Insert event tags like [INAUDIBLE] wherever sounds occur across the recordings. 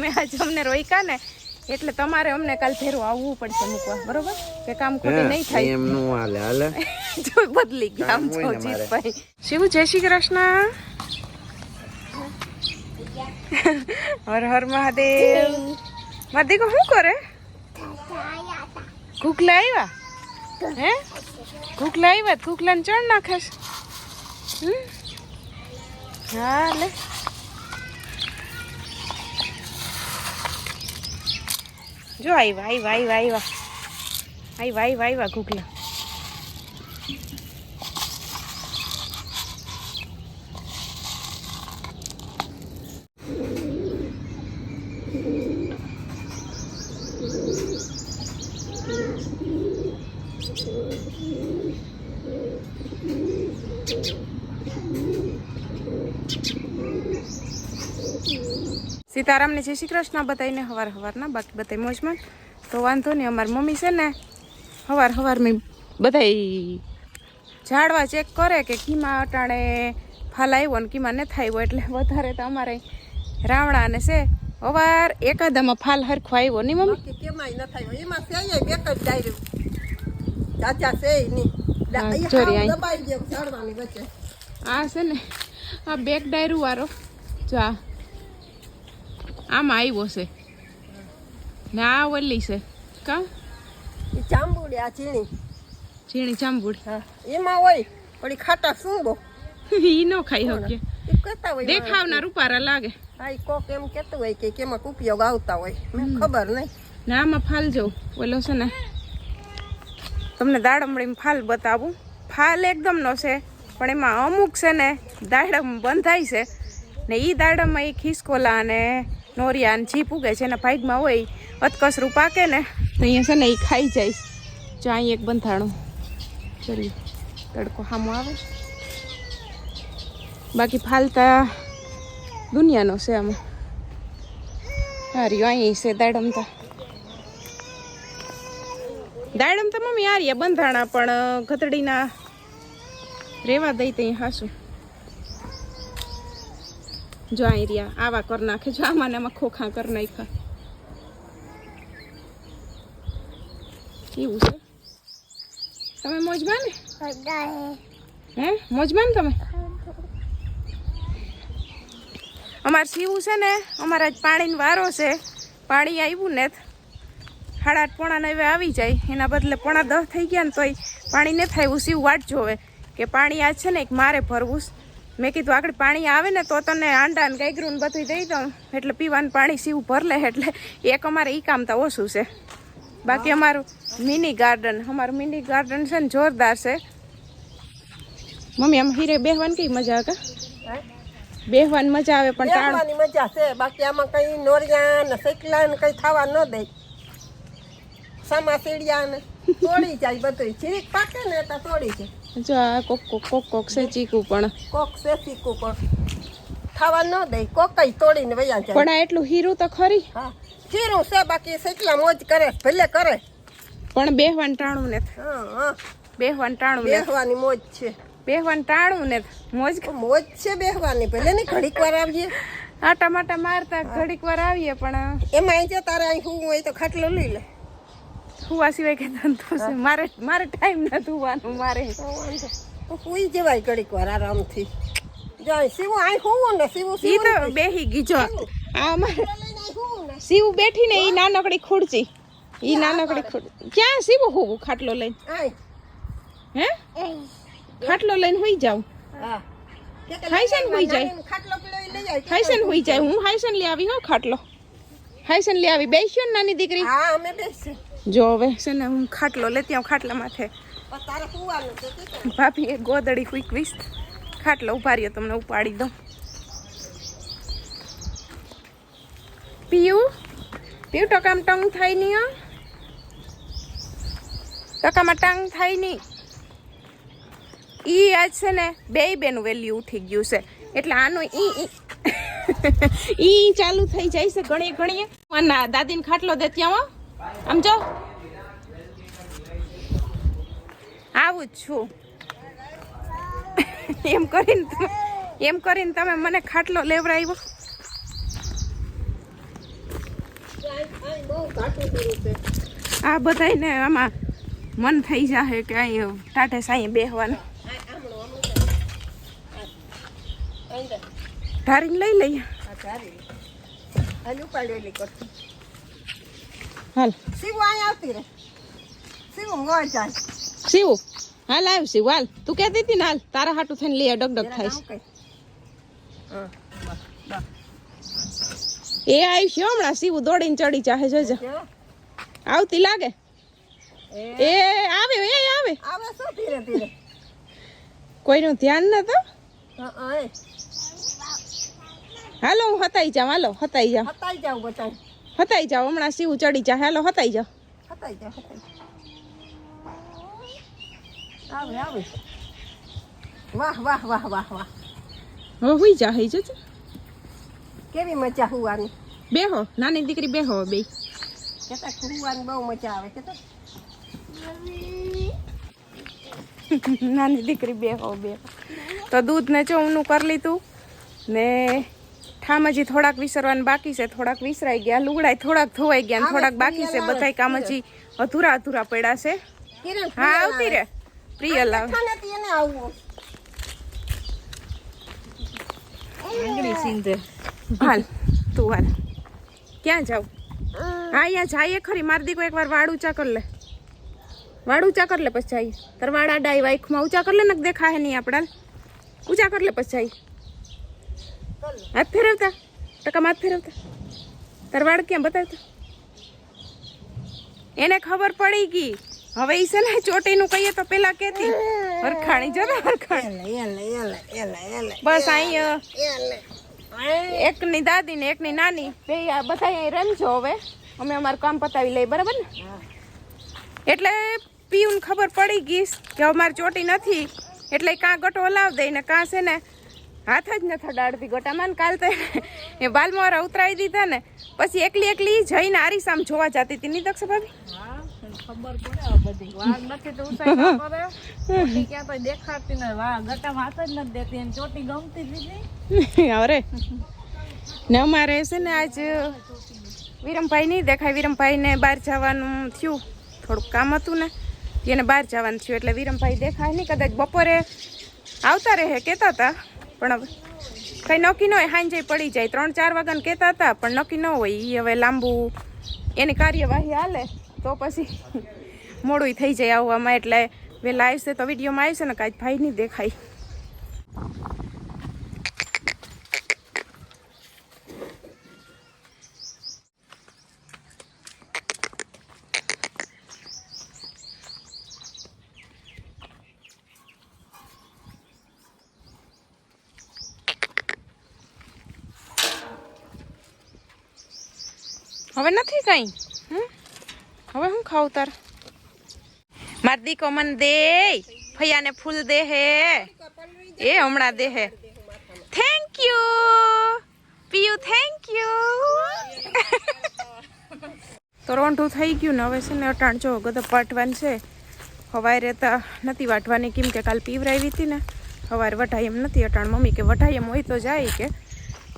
તમે આજે અમને રોક્યા ને એટલે તમારે અમને કાલ ફેરવું આવવું પડશે મૂકવા બરોબર? કે કામ ખોટી નહીં થાય. એમ નું હાલે હાલે. [LAUGHS] જો બદલી ગયા આમ જો જીતભાઈ શિવ જય શ્રી કૃષ્ણ. હર હર મહાદેવ. દીકરો શું કરે? કુકલા આવ્યા? હે? કુકલા આવ્યા? કુકલાને ચણ નાખેશ? હા લે. જો આવ્યા આવ્યા આવ્યા આવ્યા આવ્યા આવ્યા આવ્યા કુકલા સીતારામને જય શ્રી કૃષ્ણ બતાવીને હવાર હવારના બાકી બતાવી મોજમાં. તો વાંધો નહીં અમારી મમ્મી છે ને હવાર હવારમાં બધાય ઝાડવા ચેક કરે કે કીમાં અટાણે ફાલ આવ્યો ને કીમાં ન થાય એટલે વધારે તો અમારે રાવણા ને છે અવાર એકાદામાં ફાલ હરખો આવ્યો નહીં મમ્મી? કેમાંય ન થાય એમાં છે ય બેક જ ડાયરું. ચાચા છે નહીં. દબાઈ ગયો ઝાડવાની વચ્ચે. આ છે ને આ બેક ડાયરું વાળો. જો આ આમાં આવ્યો છે. ને આ ઓલી છે. કા? ચાંબુડી આ ઝીણી. ઝીણી ચાંબુડી હા એમાં હોય પણ ખાટા સૂંબો [LAUGHS] ઈ ન ખાઈ હોય દેખાવના રૂપારા લાગે. હા કોક એમ કહેતું હોય કે કેમાં ઉપયોગ આવતા હોય. મને ખબર નહીં. ને આમાં ફાલ જવું ઓલો છે ને. તમને દાડમડીમાં ફાલ બતાવું. ફાલ એકદમ નો છે. પણ એમાં અમુક છે ને, દાડમ બંધાય છે. ને એ દાડમમાં એ ખિસકોલા અને નોરિયા અને જીપ ઉગે છે, એના ભાગમાં હોય અતકસરું પાકે ને, તો અહીંયા છે ને એ ખાઈ જાય જો અહીં એક બંધાણું. ચલી, તડકો સામો આવે બાકી ફાલતા દુનિયાનો છે આમાં. હારી અહીં છે દાડમ તો. દાડમ તો મમ્મી હારીએ બંધાણા, પણ ગતડીના રેવા દઈ તઈ હાસુ. જો અહીં રહ્યા, આવા કર નાખે, જો આમાં આમાં ખોખા કર નાખ્યા. એવું છે? તમે મોજમાં ને હે? મોજમાં ને તમે? અમારે સીવું છે ને, અમારા પાણીનો વારો છે. પાણી આવ્યું ને સાડા આઠ પોણા નવે આવી જાય. એના બદલે પોણા દસ થઈ ગયા ને તોય પાણી ન થાય એવું સીવ વાટ જોવે. કે પાણી આજ છે ને એક મારે ભરવું મેં કીધું આગળ પાણી આવે ને તો તને આંડા ને ગાયગરું ને બધું દઈ દઉં. એટલે પીવાનું પાણી સીવું ભર લે એટલે એક અમારે ઈ કામ તો ઓછું છે. બાકી અમારું મિની ગાર્ડન અમારું મિની ગાર્ડન છે ને જોરદાર છે. મમ્મી આમ હીરે બેહવાની કઈ મજા આવે બેહવાની મજા આવે પણ ટાણું મજા છે. બાકી આમાં કઈ નોરિયા ને સૈકલા ને કઈ ખાવા ન દે. સામા સીડિયા ને તોડી જાય બધું ચીક પાકે ને તો તોડી જાય. જો આ કોક કોક કોક કોક છે ચીકું પણ. કોક છે ચીકું પણ. ખાવા ન દે કોક કઈ તોડીને વયા જાય. પણ આ એટલું હીરું તો ખરી. હા. હીરું છે બાકી સેટલા મોજ કરે ભલે કરે. પણ બેહવાન ટાણું ને હા બેહવાનું ટાણું ને બેસવાની મોજ છે. બેહવાનું ટાણું ને મોજ મોજ છે બેહવાની ભલે ને ઘડીક વાર આવીએ. આટા માટા મારતા ઘડીક વાર આવીએ પણ એમાં અહીં જો તારે અહીં હું હોય તો ખાટલો લઈ લે. હુવા સિવાય કે ધંધો છે? મારે મારે ટાઈમ નથી હોવાનું મારે. સુઈ જવાય ઘડીક વાર આરામથી. સીવું અહીં હું ને સીવું ઈ સીવું તો બેહી ગીજો આ હું બેઠી ને. ઈ નાનકડી ખુરચી ઈ નાનકડી ખુરચી ક્યાં સિવું હોવું? ખાટલો લઈને. હે? ખાટલો લઈને હોઈ જાઉં. હાઈસન હોઈ જાય. હાઈસન હોઈ જાય. હું હાઈસન લઈ આવી હો ખાટલો. હાઈસન લઈ આવી. બેસ્યો ને નાની દીકરી? હા અમે બેસી જો હવે. છે ને, હું ખાટલો લેતી આવું ખાટલા માથે? ભાભી એ ગોદડી હુઈકવીશ ખાટલો ઊભા રહ્યો તમને ઉપાડી દઉં. પીયું? પીયું? ટકામ ટંગ થાય નહીં ટકામાં ટંગ થાય નહીં. ઈ આજ છે ને, બે બેનું વેલ્યુ ઉઠી ગયું છે. એટલે આનું ઈ ઈ. [LAUGHS] ચાલુ થઈ જાય છે ઘણી ઘણી. દાદીને ખાટલો દે ત્યાં આમ જો આવું જ છું એમ કરીને એમ કરીને તમે મને ખાટલો લેવડાવ્યો આ બધાયને આમાં મન થઈ જશે કે અહીં ટાટે સાંઈ બેહવાનું. ધારીને લઈ લઈએ ધારી. હાલ. શિવ અહીં આવતી રે શિવ હોય ચાલ. શિવ હાલ આવ શિવ હાલ. તું કહેતી હતી ને હાલ. તારા હાટું થઈને લે ડગડગ થાય બસ. એ આવી છે હમણાં. શિવ દોડીને ચડી ચાહે જોજો આવતી લાગે? એ એ આવે એ આવે. આવે શું ધીરે ધીરે? કોઈનું ધ્યાન ન તો. હાલો હું હતાઈ જાઉં હાલો હતાઈ જાઉં. હતાઈ જાઉં બતાય હતાઈ જાઓ હમણાં શિવ ચડી જા. હેલો હતાઈ જાઓ. હતાઈ હતાઈ આવે આવે. વાહ વાહ વાહ વાહ વાહ. હવે હુઈ જા હઈ જજો. કેવી મજા હુવાની? બેહો નાની દીકરી બેહો બે કેતા હુવાની બહુ મજા આવે કેતા. નાની દીકરી બેહો બેહો. તો દૂધ ને ચોમનું કરી લીધું ને ઠામ હજી થોડાક વિસરવાનું બાકી છે થોડાક વિસરાઈ ગયા. લુગડા થોડાક ધોવાઈ ગયા થોડાક બાકી છે. બધા બધાય કામ હજી અધૂરા અધૂરા પડ્યા છે. હા આવતી રે. પ્રિય આવવું. હાલ તું હાલ. ક્યાં જાવ હા અહીંયા જઈએ ખરી. મારી દીકો એકવાર વાડ ઊંચા કર લે. વાડ ઊંચા કર લે પછી જઈએ. તાર વાડ આડા વાઈખમાં ઊંચા કર લે ને દેખાય નહીં આપણા ઊંચા કર લે પછી જઈએ. હાથ ફેરવતા? ટકા હાથ ફેરવતા? તાર વાડ ક્યાં બતાવતા? એને ખબર પડી ગઈ. હવે ઈ છે ને ચોટીનું કહીએ તો પેલા કેતી. હરખાણી જો હરખાણી. બસ અહીં એકની દાદી ને એકની નાની. બે બધા અહીં રમજો હવે. અમે અમારું કામ પતાવી લઈએ, બરાબર ને? એટલે પીયુને ખબર પડી ગઈ કે અમારી ચોટી નથી. એટલે કાં ગટો હલાવ દે ને કાં છે ને હાથ જ નથી અડાડતી ગોટામાં કાલ તો એ બાલમોરા ઉતરાવી દીધા ને પછી એકલી એકલી જઈને આરીસામ જોવા જતી હતી. નહીં દક્ષ ભાભી? ખબર પડે બધી. વાઘ નથી તો ઉસાઈ કરે ચોટી ક્યાં તો દેખાડતી ને વાઘ ગટામાં હાથ જ નથી દેતી. એને ચોટી ગમતી અરે [LAUGHS] ને અમારે છે ને આજ વિરમભાઈ નહીં દેખાય. વિરમભાઈને બહાર જવાનું થયું. થોડુંક કામ હતું ને એને બહાર જવાનું થયું. એટલે વિરમભાઈ દેખાય નહીં. કદાચ બપોરે આવતા રહે કહેતા હતા. પણ હવે કંઈ નક્કી ન હોય, હાંજે પડી જાય. ત્રણ, ચાર વાગ્યાને કહેતા હતા, પણ નક્કી ન હોય. એ હવે લાંબુ એની કાર્યવાહી હાલે, તો પછી મોડું થઈ જાય આવવામાં એટલે વહેલા આવશે તો વિડીયોમાં આવશે ને કાંઈ ભાઈ નહીં દેખાય. હવે નથી કઈ? હમ? હવે હું ખાવ તાર? માર દીકો મને દે. ફૈયાને ફૂલ દે હે. એ હમણાં દે હે. Thank you Piyu thank you તો રોંઢું થઈ ગયું ને હવે છે ને અટાણ જો ગદપ વાટવાનું છે. હવાય રહેતા નથી વાટવાની કેમ કે કાલ પીવરાવી હતી ને. સવારે વઢાય એમ નથી અટાણ. મમ્મી કે વઢાય એમ હોય તો જાય કે.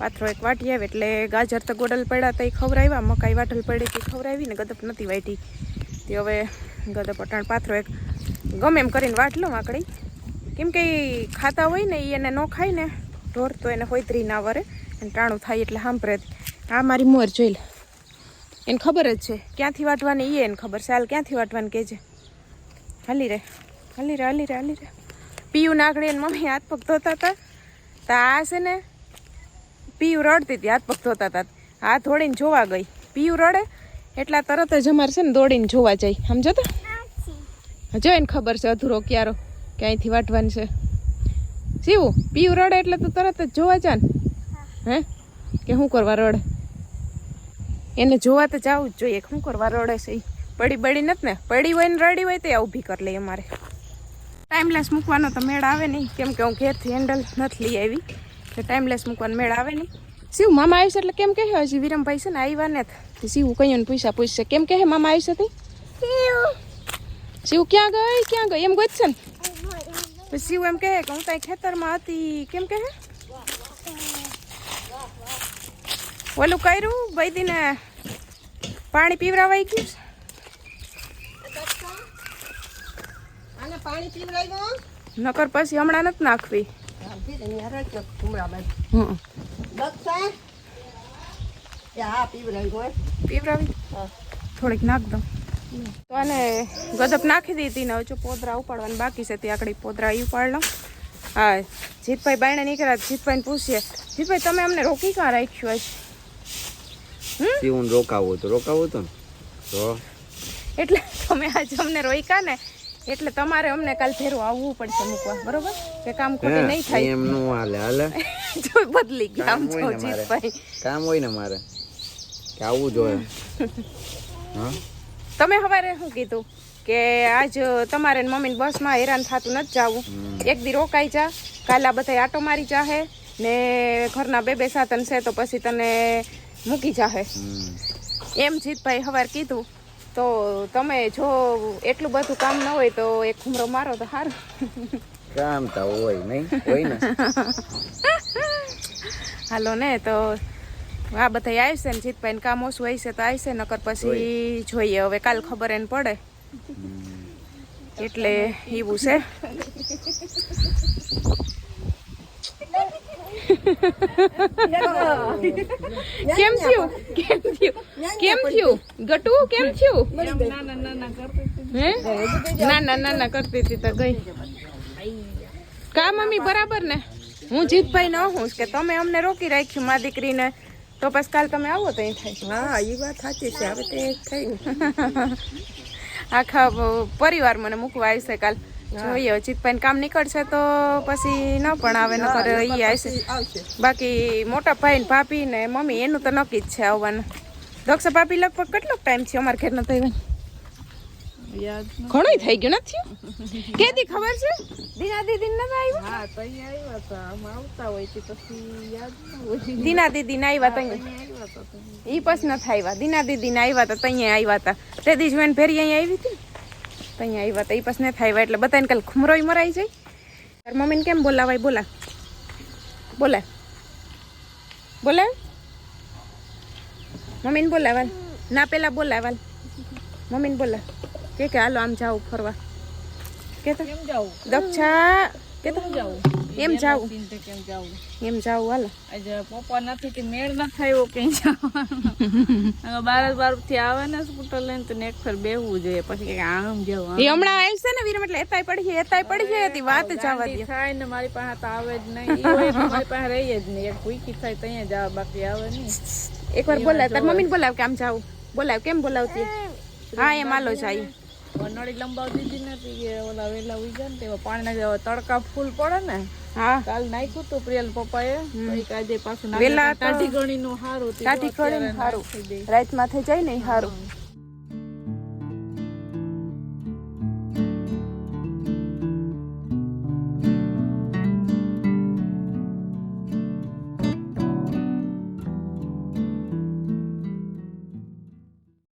પાથરો એક વાટી આવે એટલે ગાજર તો ગોડલ પડ્યા તો એ ખવરાવ્યા મકાઈ વાટલ પડી તે ખવડાવી ને ગદપ નથી વાટી તે હવે ગદપ અટાણ પાથરો એક ગમે એમ કરીને વાટ લઉં આકડી કેમ કે ખાતા હોય ને એ એને ન ખાય ને, ઢોર તો એને હોયતરી ના વરે. અને ટાણું થાય એટલે સાંભળે આ મારી મોર જોઈ લે. એને ખબર જ છે. ક્યાંથી વાટવાની એ એને ખબર હાલ ક્યાંથી વાટવાની કહેજે. હાલી રે. હાલી રે હાલી રે હાલી રે. પીયું નાગડી એને મમ્મી હાથ પગ ધોતા હતા તા આ છે ને પીયું રડતી હતી હાથ પગ ધોતા હતા આ ધોડીને જોવા ગઈ. પીયું રડે એટલા તરત જ અમારે છે ને દોડીને જોવા જાય. સમજો તો? હજો એને ખબર છે અધૂરો ક્યારો કે અહીંથી વાટવાની છે. શીવું પીયું રડે એટલે તું તરત જ જોવા જા ને. હે? કે શું કરવા રડે? એને જોવા તો જવું જ જોઈએ શું કરવા રડે છે પડી બળી નથી ને. પડી હોય ને રડી હોય તો ઊભી કરી લઈએ અમારે. ટાઈમલેસ મૂકવાનો તો મેળ આવે નહીં કેમ કે હું ઘેરથી હેન્ડલ નથી લઈ આવી. એટલે ટાઈમલેસ મૂકવાનો મેળ આવે નહીં. શિવ મામા આવીશ એટલે કેમ કહે? હજી વિરમભાઈ છે ને આવ્યા ને તો શિવ કહીએ ને પૂછા પૂછશે કેમ કહે મામા આવીશ હતી? શિવ. ક્યાં ગઈ? ક્યાં ગઈ? એમ ગોતશે ને? શિવ એમ કહે કે હું ત્યાં ખેતરમાં હતી. કેમ કહે? ઓલું કર્યું? બૈદીને પાણી પીવરાવાઈ ગયું નકર પછી હમણાં નથી નાખવી. થોડીક નાખ દઉં તો આને ગદપ નાખી દીધી ને હજુ પોદરા ઉપાડવાની બાકી છે ત્યાં આગળ પોદરા એ ઉપાડ લઉં હા જીતભાઈ બાયણે નીકળ્યા જીતભાઈને પૂછીએ. જીતભાઈ તમે અમને રોકી કાં રાખ્યું હશે હું રોકાવું તો રોકાવું તો ને. તો? એટલે તમે આજે અમને રોક્યા ને એટલે તમારે અમને કાલ ફેરવું આવવું પડશે મૂકવા બરોબર? કે કામ ખોટું નહીં થાય. એમ નું હાલે હાલે. [LAUGHS] જો બદલી ગયા આમ જો જીતભાઈ કામ હોય ને મારે. કે આવવું જોઈએ. [LAUGHS] તમે હવારે શું કીધું? કે આજ તમારે ને મમ્મીને બસમાં હેરાન થતું નથી જાવું. એક દી રોકાઈ જા કાલે આ બધા આટો મારી જાહે ને ઘરના બે બે સાધન છે તો પછી તને મૂકી જાહે. એમ જીતભાઈ હવાર કીધું. તો તમે જો એટલું બધું કામ ન હોય તો એક ઘૂમરો મારો તો સારું કામ તો હોય નહીં હોય ને. [LAUGHS] હાલો ને તો આ બધા આવશે ને જીતભાઈ ને કામ ઓછું હશે તો આવશે નકર પછી જોઈએ હવે કાલ ખબર એને પડે. એટલે એવું છે. [LAUGHS] કેમ થયું? કેમ થયું? કેમ થયું? ગટુ કેમ થયું. હે? ના ના ના ના કરતી હતી તો ગઈ. કા મમ્મી બરાબર ને? હું જીતભાઈ ન હું કે તમે અમને રોકી રાખ્યું મા દીકરીને. તો પછી કાલ તમે આવો તો અહીં થાય હા એ વાત સાચી છે. હવે તે થઈ [LAUGHS] આખા પરિવાર મને મૂકવા આવશે કાલ. જોઈએ જીતભાઈ કામ નીકળશે તો પછી ન પણ આવે ન કરે ઈ આવશે. બાકી મોટા ભાઈ ને ભાભી ને મમ્મી એનું તો નક્કી જ છે આવવાનું. દક્ષા ભાભી લગભગ કેટલો ટાઈમ છે અમારા ઘર નથી આવ્યા? યાદ ઘણું થઈ ગયું નથી કેદી ખબર છે? દીના દીદી નથી આવ્યા? હા તઈ આવ્યા હતા. આમ આવતા હોય તે પછી યાદ ન દીના દીદી ના આવ્યા તઈ ઈ પછી નથી આવ્યા. દીના દીદી ના આવ્યા હતા તઈ આવ્યા હતા તે દી જોઈને ફેરી અહીંયા આવી હતી? તઈ આવ્યા તો. એ પછી નથી આવ્યા એટલે બધાને કાલે ખુમરો મરાઈ જાય. તાર મમ્મીને કેમ બોલાવાય? બોલા. બોલા. બોલાવ મમ્મીને બોલાવાલ. ના પેલા બોલાવાલ. મમ્મીને બોલા. કે કે હાલો આમ જાવ ફરવા. કે તો કેમ જાવું દક્ષા. કે તો જાવું એમ જાવું. ચિંતા કેમ જાવું? એમ જાવ હાલો. આજે પપ્પા નથી કે મેળ ન થયો કઈ જવાનું. બાર બારથી આવે ને સ્કૂટર લઈને તો એક ફેર બેહવું જોઈએ. પછી કે આમ જવું એ હમણાં આવશે ને વીરમ એટલે એતાય પડી છે એતાય પડી છે હતી વાત જવા દે થાય ને મારી પાસે તો આવે જ નહીં. મારી પાસે રહીએ જ નહીં. એક ભૂખી થાય તો અહીંયા જાવ બાકી આવે નહીં. એકવાર બોલાવ તાર મમ્મીને બોલાવ કે આમ જાવ. બોલાવ કેમ બોલાવતી? હા એમ માલો જાય. નળી લંબાવ દીધી નથી કે ઓલા વેલા ઉઈ જાય ને તેવા પાણીના તડકા ફૂલ પડે ને. હા. કાલ નાખ્યું તો પ્રિયલ પપ્પાએ. કાઠી અત્યારે ખડીને સારું રાત દે. થઈ જાય ને હારું. સારું